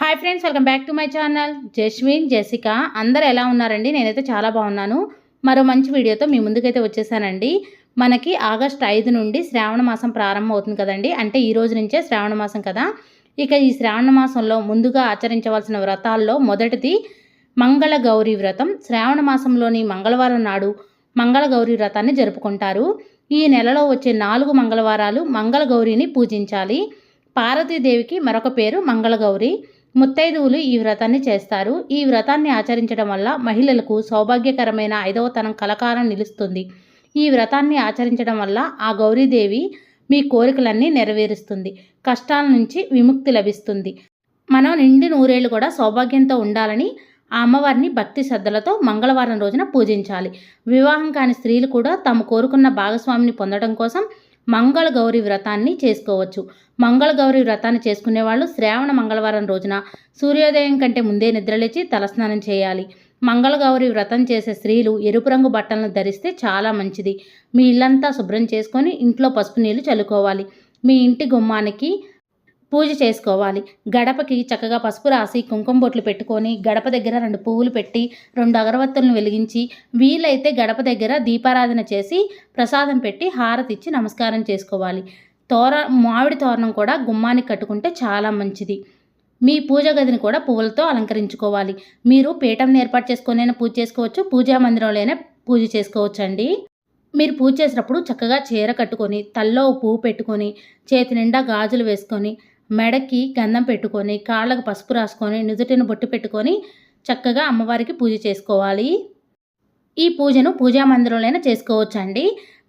Hi friends welcome back to my channel Jaswin Jessica అందరు ఎలా ఉన్నారండి? నేనైతే చాలా బాగున్నాను. మరో మంచి వీడియోతో మీ ముందుకైతే వచ్చేసానండి. మనకి ఆగస్ట్ ఐదు నుండి శ్రావణ మాసం ప్రారంభం అవుతుంది కదండి? అంటే ఈ రోజు నుంచే శ్రావణ మాసం కదా? ఇక ఈ శ్రావణ మాసంలో ముందుగా ఆచరించవలసిన వ్రతాల్లో మొదటిది మంగళ గౌరీ వ్రతం. శ్రావణ మాసంలోని మంగళవారం నాడు మంగళ గౌరీ వ్రతాన్ని జరుపుకుంటారు. ఈ నెలలో వచ్చే నాలుగు మంగళవారాలు మంగళ గౌరీని పూజించాలి. పార్వతీదేవికి మరొక పేరు మంగళగౌరి ముత్తైదువులు ఈ వ్రతాన్ని చేస్తారు. ఈ వ్రతాన్ని ఆచరించడం వల్ల మహిళలకు సౌభాగ్యకరమైన ఐదవతనం కలకాలం నిలుస్తుంది. ఈ వ్రతాన్ని ఆచరించడం వల్ల ఆ గౌరీదేవి మీ కోరికలన్నీ నెరవేరుస్తుంది. కష్టాల నుంచి విముక్తి లభిస్తుంది. మనం నిండి నూరేళ్ళు కూడా సౌభాగ్యంతో ఉండాలని ఆ అమ్మవారిని భక్తి శ్రద్ధలతో మంగళవారం రోజున పూజించాలి. వివాహం కాని స్త్రీలు కూడా తాము కోరుకున్న భాగస్వామిని పొందడం కోసం మంగళగౌరి వ్రతాన్ని చేసుకోవచ్చు. మంగళ గౌరి వ్రతాన్ని చేసుకునే వాళ్ళు శ్రావణ మంగళవారం రోజున సూర్యోదయం కంటే ముందే నిద్రలేచి తలస్నానం చేయాలి. మంగళ గౌరి వ్రతం చేసే స్త్రీలు ఎరుపు రంగు బట్టలను ధరిస్తే చాలా మంచిది. మీ ఇల్లంతా శుభ్రం చేసుకొని ఇంట్లో పసుపు నీళ్ళు చల్లుకోవాలి. మీ ఇంటి గుమ్మానికి పూజ చేసుకోవాలి. గడపకి చక్కగా పసుపు రాసి కుంకుమ బొట్లు పెట్టుకొని గడప దగ్గర రెండు పువ్వులు పెట్టి రెండు అగరవత్తులను వెలిగించి వీలైతే గడప దగ్గర దీపారాధన చేసి ప్రసాదం పెట్టి హారతి ఇచ్చి నమస్కారం చేసుకోవాలి. తోర మామిడి తోరణం కూడా గుమ్మానికి కట్టుకుంటే చాలా మంచిది. మీ పూజ గదిని కూడా పువ్వులతో అలంకరించుకోవాలి. మీరు పీఠం ఏర్పాటు చేసుకొనైనా పూజ చేసుకోవచ్చు పూజా మందిరంలోనే పూజ చేసుకోవచ్చు అండి మీరు పూజ చేసినప్పుడు చక్కగా చీర కట్టుకొని తల్లో పువ్వు పెట్టుకొని చేతి నిండా గాజులు వేసుకొని మెడకి గంధం పెట్టుకొని కాళ్ళకు పసుపు రాసుకొని నుదుటిని బొట్టు పెట్టుకొని చక్కగా అమ్మవారికి పూజ చేసుకోవాలి. ఈ పూజను పూజా మందిరంలోనే చేసుకోవచ్చండి.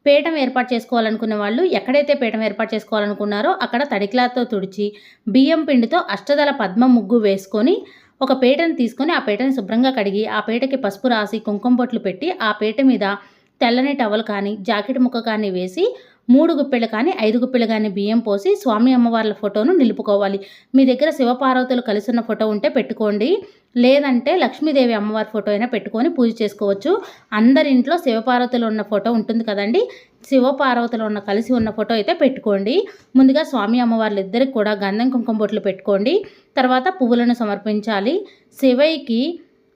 పీఠం ఏర్పాటు చేసుకోవాలనుకున్న వాళ్ళు ఎక్కడైతే పీఠం ఏర్పాటు చేసుకోవాలనుకున్నారో అక్కడ తడిక్లాతో తుడిచి బియ్యం పిండితో అష్టదల పద్మ ముగ్గు వేసుకొని ఒక పీటను తీసుకొని ఆ పీటని శుభ్రంగా కడిగి ఆ పీటకి పసుపు రాసి కుంకుమ బొట్లు పెట్టి ఆ పీట మీద తెల్లని టవల్ కానీ జాకెట్ ముక్క కానీ వేసి మూడు గుప్పెలు కానీ ఐదు గుప్పెలు కానీ బియ్యం పోసి స్వామి అమ్మవార్ల ఫోటోను నిలుపుకోవాలి. మీ దగ్గర శివపార్వతులు కలిసి ఉన్న ఫోటో ఉంటే పెట్టుకోండి. లేదంటే లక్ష్మీదేవి అమ్మవారి ఫోటో అయినా పెట్టుకొని పూజ చేసుకోవచ్చు. అందరి ఇంట్లో శివపార్వతులు ఉన్న ఫోటో ఉంటుంది కదండి. శివపార్వతులు ఉన్న కలిసి ఉన్న ఫోటో అయితే పెట్టుకోండి. ముందుగా స్వామి అమ్మవార్లు ఇద్దరికి కూడా గంధం కుంకుమ బొట్లు పెట్టుకోండి. తర్వాత పువ్వులను సమర్పించాలి. శివయ్యకి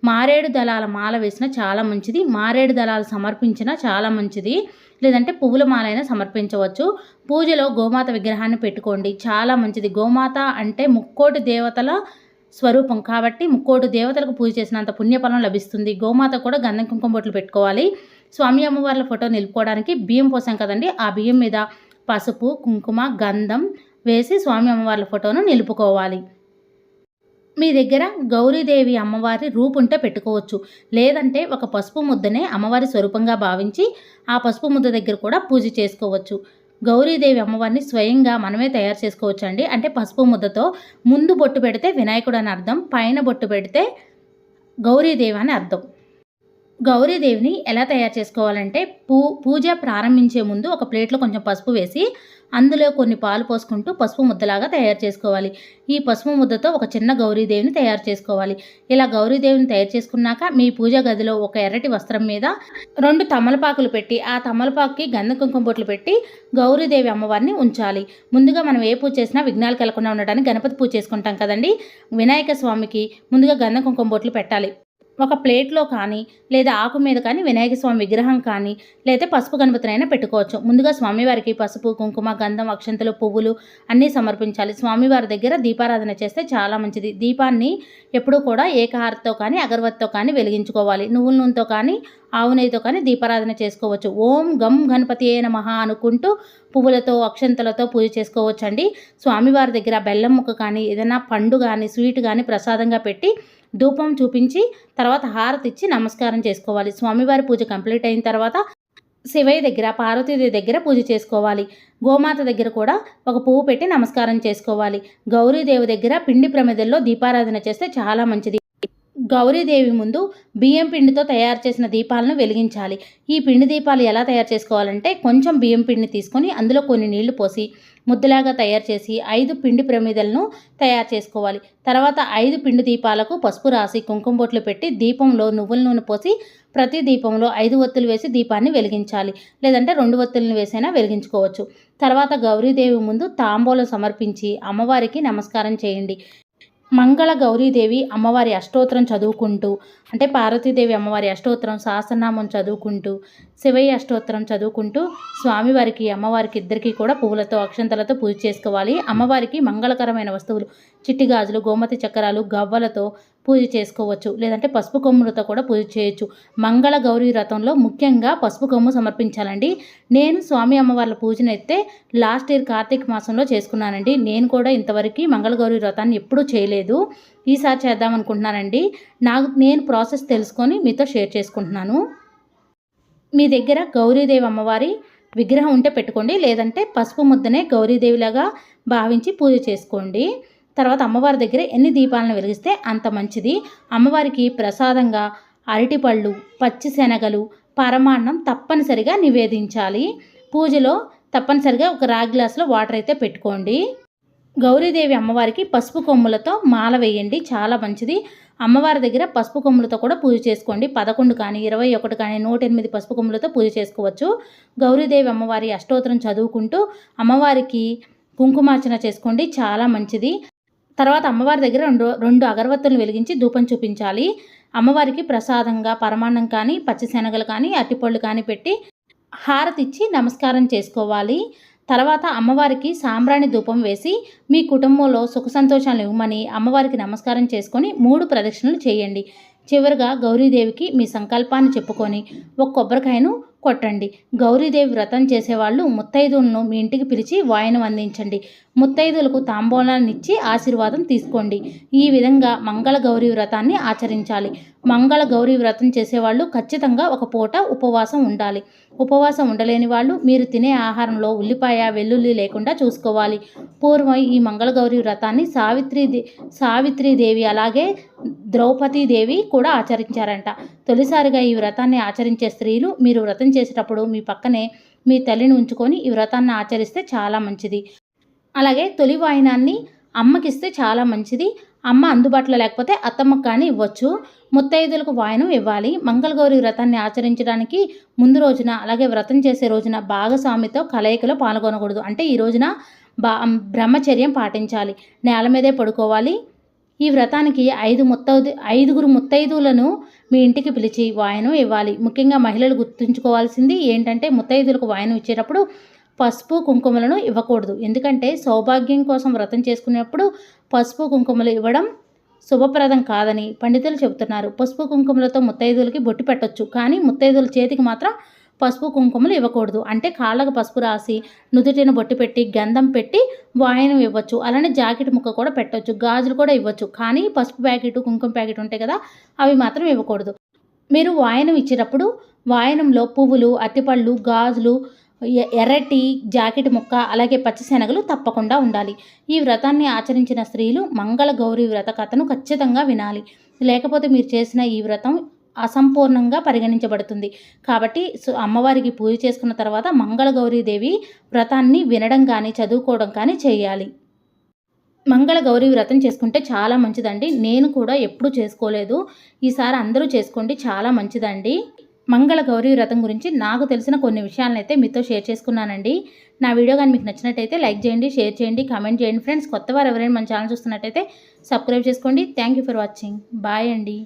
మారేడు దళాల మాల వేసిన చాలా మంచిది. మారేడు దళాలు సమర్పించిన చాలా మంచిది. లేదంటే పువ్వుల మాలైనా సమర్పించవచ్చు. పూజలో గోమాత విగ్రహాన్ని పెట్టుకోండి. చాలా మంచిది. గోమాత అంటే ముక్కోటి దేవతల స్వరూపం కాబట్టి ముక్కోటి దేవతలకు పూజ చేసినంత పుణ్యఫలం లభిస్తుంది. గోమాత కూడా గంధం కుంకుమ బొట్లు పెట్టుకోవాలి. స్వామి అమ్మవార్ల ఫోటో నిలుపుకోవడానికి బియ్యం పోసాం కదండి. ఆ బియ్యం మీద పసుపు కుంకుమ గంధం వేసి స్వామి అమ్మవార్ల ఫోటోను నిలుపుకోవాలి. మీ దగ్గర గౌరీదేవి అమ్మవారి రూపుంటే పెట్టుకోవచ్చు. లేదంటే ఒక పసుపు ముద్దనే అమ్మవారి స్వరూపంగా భావించి ఆ పసుపు ముద్ద దగ్గర కూడా పూజ చేసుకోవచ్చు. గౌరీదేవి అమ్మవారిని స్వయంగా మనమే తయారు చేసుకోవచ్చు అండి అంటే పసుపు ముద్దతో ముందు బొట్టు పెడితే వినాయకుడు అని అర్థం పైన బొట్టు పెడితే గౌరీదేవి అని అర్థం. గౌరీదేవిని ఎలా తయారు చేసుకోవాలంటే పూ పూజ ప్రారంభించే ముందు ఒక ప్లేట్లో కొంచెం పసుపు వేసి అందులో కొన్ని పాలు పోసుకుంటూ పసుపు ముద్దలాగా తయారు చేసుకోవాలి. ఈ పసుపు ముద్దతో ఒక చిన్న గౌరీదేవిని తయారు చేసుకోవాలి. ఇలా గౌరీదేవిని తయారు చేసుకున్నాక మీ పూజ గదిలో ఒక ఎర్రటి వస్త్రం మీద రెండు తమలపాకులు పెట్టి ఆ తమలపాకుకి గంధ కుంకుమ బొట్లు పెట్టి గౌరీదేవి అమ్మవారిని ఉంచాలి. ముందుగా మనం ఏ పూజ చేసినా విఘ్నాలు కలగకుండా ఉండడానికి గణపతి పూజ చేసుకుంటాం కదండి. వినాయక స్వామికి ముందుగా గంధ కుంకుమ బొట్లు పెట్టాలి. ఒక ప్లేట్లో కానీ లేదా ఆకు మీద కానీ వినాయక స్వామి విగ్రహం కానీ లేదా పసుపు గణపతినైనా పెట్టుకోవచ్చు. ముందుగా స్వామివారికి పసుపు కుంకుమ గంధం అక్షంతలు పువ్వులు అన్నీ సమర్పించాలి. స్వామివారి దగ్గర దీపారాధన చేస్తే చాలా మంచిది. దీపాన్ని ఎప్పుడూ కూడా ఏకహారతో కానీ అగరవత్తో కానీ వెలిగించుకోవాలి. నువ్వుల నూనెతో కానీ ఆవు నెయ్యితో కానీ దీపారాధన చేసుకోవచ్చు. ఓం గం గణపతి అయిన మహా అనుకుంటూ పువ్వులతో అక్షంతలతో పూజ చేసుకోవచ్చు అండి స్వామివారి దగ్గర బెల్లం ముక్క కానీ ఏదైనా పండు కానీ స్వీట్ కానీ ప్రసాదంగా పెట్టి ధూపం చూపించి తర్వాత హారతి ఇచ్చి నమస్కారం చేసుకోవాలి. స్వామివారి పూజ కంప్లీట్ అయిన తర్వాత శివయ్య దగ్గర పార్వతీదేవి దగ్గర పూజ చేసుకోవాలి. గోమాత దగ్గర కూడా ఒక పువ్వు పెట్టి నమస్కారం చేసుకోవాలి. గౌరీదేవి దగ్గర పిండి ప్రమిదల్లో దీపారాధన చేస్తే చాలా మంచిది. గౌరీదేవి ముందు బియ్యం పిండితో తయారు చేసిన దీపాలను వెలిగించాలి. ఈ పిండి దీపాలు ఎలా తయారు చేసుకోవాలంటే కొంచెం బియ్యం పిండిని తీసుకొని అందులో కొన్ని నీళ్ళు పోసి ముద్దలాగా తయారు చేసి ఐదు పిండి ప్రమిదలను తయారు చేసుకోవాలి. తర్వాత ఐదు పిండి దీపాలకు పసుపు రాసి కుంకుమ బొట్లు పెట్టి దీపంలో నువ్వుల నూనె పోసి ప్రతి దీపంలో ఐదు ఒత్తులు వేసి దీపాన్ని వెలిగించాలి. లేదంటే రెండు ఒత్తులను వేసైనా వెలిగించుకోవచ్చు. తర్వాత గౌరీదేవి ముందు తాంబూలం సమర్పించి అమ్మవారికి నమస్కారం చేయండి. మంగళ గౌరీదేవి అమ్మవారి అష్టోత్తరం చదువుకుంటూ అంటే పార్వతీదేవి అమ్మవారి అష్టోత్తరం సహస్రనామం చదువుకుంటూ శివయ్య అష్టోత్తరం చదువుకుంటూ స్వామివారికి అమ్మవారికి ఇద్దరికీ కూడా పువ్వులతో అక్షంతలతో పూజ చేసుకోవాలి. అమ్మవారికి మంగళకరమైన వస్తువులు చిట్టి గాజులు గోమతి చక్రాలు గవ్వలతో పూజ చేసుకోవచ్చు. లేదంటే పసుపు కొమ్ములతో కూడా పూజ చేయొచ్చు. మంగళ గౌరీ వ్రతంలో ముఖ్యంగా పసుపు కొమ్ము సమర్పించాలండి. నేను స్వామి అమ్మవార్ల పూజనైతే లాస్ట్ ఇయర్ కార్తీక మాసంలో చేసుకున్నానండి. నేను కూడా ఇంతవరకు మంగళ గౌరీ వ్రతాన్ని ఎప్పుడూ చేయలేదు. ఈసారి చేద్దాం అనుకుంటున్నానండి. నాకు నేను ప్రాసెస్ తెలుసుకొని మీతో షేర్ చేసుకుంటున్నాను. మీ దగ్గర గౌరీదేవి అమ్మవారి విగ్రహం ఉంటే పెట్టుకోండి. లేదంటే పసుపు ముద్దనే గౌరీదేవిలాగా భావించి పూజ చేసుకోండి. తర్వాత అమ్మవారి దగ్గర ఎన్ని దీపాలను వెలిగిస్తే అంత మంచిది. అమ్మవారికి ప్రసాదంగా అరటిపళ్ళు పచ్చి శనగలు పరమాన్నం తప్పనిసరిగా నివేదించాలి. పూజలో తప్పనిసరిగా ఒక రాగి గ్లాసులో వాటర్ అయితే పెట్టుకోండి. గౌరీదేవి అమ్మవారికి పసుపు కొమ్ములతో మాల వేయండి. చాలా మంచిది. అమ్మవారి దగ్గర పసుపు కొమ్ములతో కూడా పూజ చేసుకోండి. పదకొండు కానీ ఇరవై ఒకటి కానీ నూట ఎనిమిది పసుపు కొమ్ములతో పూజ చేసుకోవచ్చు. గౌరీదేవి అమ్మవారి అష్టోత్తరం చదువుకుంటూ అమ్మవారికి కుంకుమార్చన చేసుకోండి. చాలా మంచిది. తర్వాత అమ్మవారి దగ్గర రెండు రెండు అగరవత్తులను వెలిగించి ధూపం చూపించాలి. అమ్మవారికి ప్రసాదంగా పరమాన్నం కానీ పచ్చిశనగలు కానీ అట్టిపళ్ళు కానీ పెట్టి హారతిచ్చి నమస్కారం చేసుకోవాలి. తర్వాత అమ్మవారికి సాంబ్రాణి ధూపం వేసి మీ కుటుంబంలో సుఖ సంతోషాలు ఇవ్వమని అమ్మవారికి నమస్కారం చేసుకొని మూడు ప్రదక్షిణలు చేయండి. చివరిగా గౌరీదేవికి మీ సంకల్పాన్ని చెప్పుకొని ఒక కొబ్బరికాయను కొట్టండి. గౌరీదేవి వ్రతం చేసేవాళ్ళు ముత్తైదులను మీ ఇంటికి పిలిచి వాయనం అందించండి. ముత్తైదులకు తాంబూలాన్ని ఇచ్చి ఆశీర్వాదం తీసుకోండి. ఈ విధంగా మంగళ గౌరీ వ్రతాన్ని ఆచరించాలి. మంగళ గౌరీ వ్రతం చేసేవాళ్ళు ఖచ్చితంగా ఒక పూట ఉపవాసం ఉండాలి. ఉపవాసం ఉండలేని వాళ్ళు మీరు తినే ఆహారంలో ఉల్లిపాయ వెల్లుల్లి లేకుండా చూసుకోవాలి. పూర్వం ఈ మంగళగౌరి వ్రతాన్ని సావిత్రి సావిత్రీదేవి అలాగే ద్రౌపదీదేవి కూడా ఆచరించారంట. తొలిసారిగా ఈ వ్రతాన్ని ఆచరించే స్త్రీలు మీరు వ్రతం చేసేటప్పుడు మీ పక్కనే మీ తల్లిని ఉంచుకొని ఈ వ్రతాన్ని ఆచరిస్తే చాలా మంచిది. అలాగే తొలి వాయినాన్ని అమ్మకిస్తే చాలా మంచిది. అమ్మ అందుబాటులో లేకపోతే అత్తమ్మకు కానీ ఇవ్వచ్చు. ముత్తైదులకు వాయనం ఇవ్వాలి. మంగళగౌరి వ్రతాన్ని ఆచరించడానికి ముందు రోజున అలాగే వ్రతం చేసే రోజున భాగస్వామితో కలయికలో పాల్గొనకూడదు. అంటే ఈ రోజున బా బ్రహ్మచర్యం పాటించాలి. నేల మీదే పడుకోవాలి. ఈ వ్రతానికి ఐదు ముత్తైదు ఐదుగురు ముత్తైదువులను మీ ఇంటికి పిలిచి వాయనం ఇవ్వాలి. ముఖ్యంగా మహిళలు గుర్తుంచుకోవాల్సింది ఏంటంటే ముత్తైదులకు వాయనం ఇచ్చేటప్పుడు పసుపు కుంకుమలను ఇవ్వకూడదు. ఎందుకంటే సౌభాగ్యం కోసం వ్రతం చేసుకునేటప్పుడు పసుపు కుంకుమలు ఇవ్వడం శుభప్రదం కాదని పండితులు చెబుతున్నారు. పసుపు కుంకుమలతో ముత్తైదులకి బొట్టు పెట్టొచ్చు. కానీ ముత్తైదుల చేతికి మాత్రం పసుపు కుంకుమలు ఇవ్వకూడదు. అంటే కాళ్ళకు పసుపు రాసి నుదుటిన బొట్టు పెట్టి గంధం పెట్టి వాయనం ఇవ్వచ్చు. అలానే జాకెట్ ముక్క కూడా పెట్టవచ్చు గాజులు కూడా ఇవ్వచ్చు. కానీ పసుపు ప్యాకెట్ కుంకుమ ప్యాకెట్ ఉంటాయి కదా అవి మాత్రం ఇవ్వకూడదు. మీరు వాయనం ఇచ్చేటప్పుడు వాయనంలో పువ్వులు అత్తిపళ్ళు గాజులు ఎర్రటి జాకెట్ ముక్క అలాగే పచ్చిశనగలు తప్పకుండా ఉండాలి. ఈ వ్రతాన్ని ఆచరించిన స్త్రీలు మంగళ గౌరీ వ్రత కథను ఖచ్చితంగా వినాలి. లేకపోతే మీరు చేసిన ఈ వ్రతం అసంపూర్ణంగా పరిగణించబడుతుంది. కాబట్టి అమ్మవారికి పూజ చేసుకున్న తర్వాత మంగళగౌరీదేవి వ్రతాన్ని వినడం కానీ చదువుకోవడం కానీ చేయాలి. మంగళ గౌరీ వ్రతం చేసుకుంటే చాలా మంచిదండి. నేను కూడా ఎప్పుడూ చేసుకోలేదు. ఈసారి అందరూ చేసుకోండి చాలా మంచిదండి. మంగళ గౌరీ వ్రతం గురించి నాకు తెలిసిన కొన్ని విషయాలను అయితే మీతో షేర్ చేసుకున్నానండి. నా వీడియో కానీ మీకు నచ్చినట్టయితే లైక్ చేయండి షేర్ చేయండి కామెంట్ చేయండి. ఫ్రెండ్స్ కొత్త వారు ఎవరైనా మన ఛానల్ చూస్తున్నట్టయితే సబ్స్క్రైబ్ చేసుకోండి. Thank for watching. బాయ్ అండి.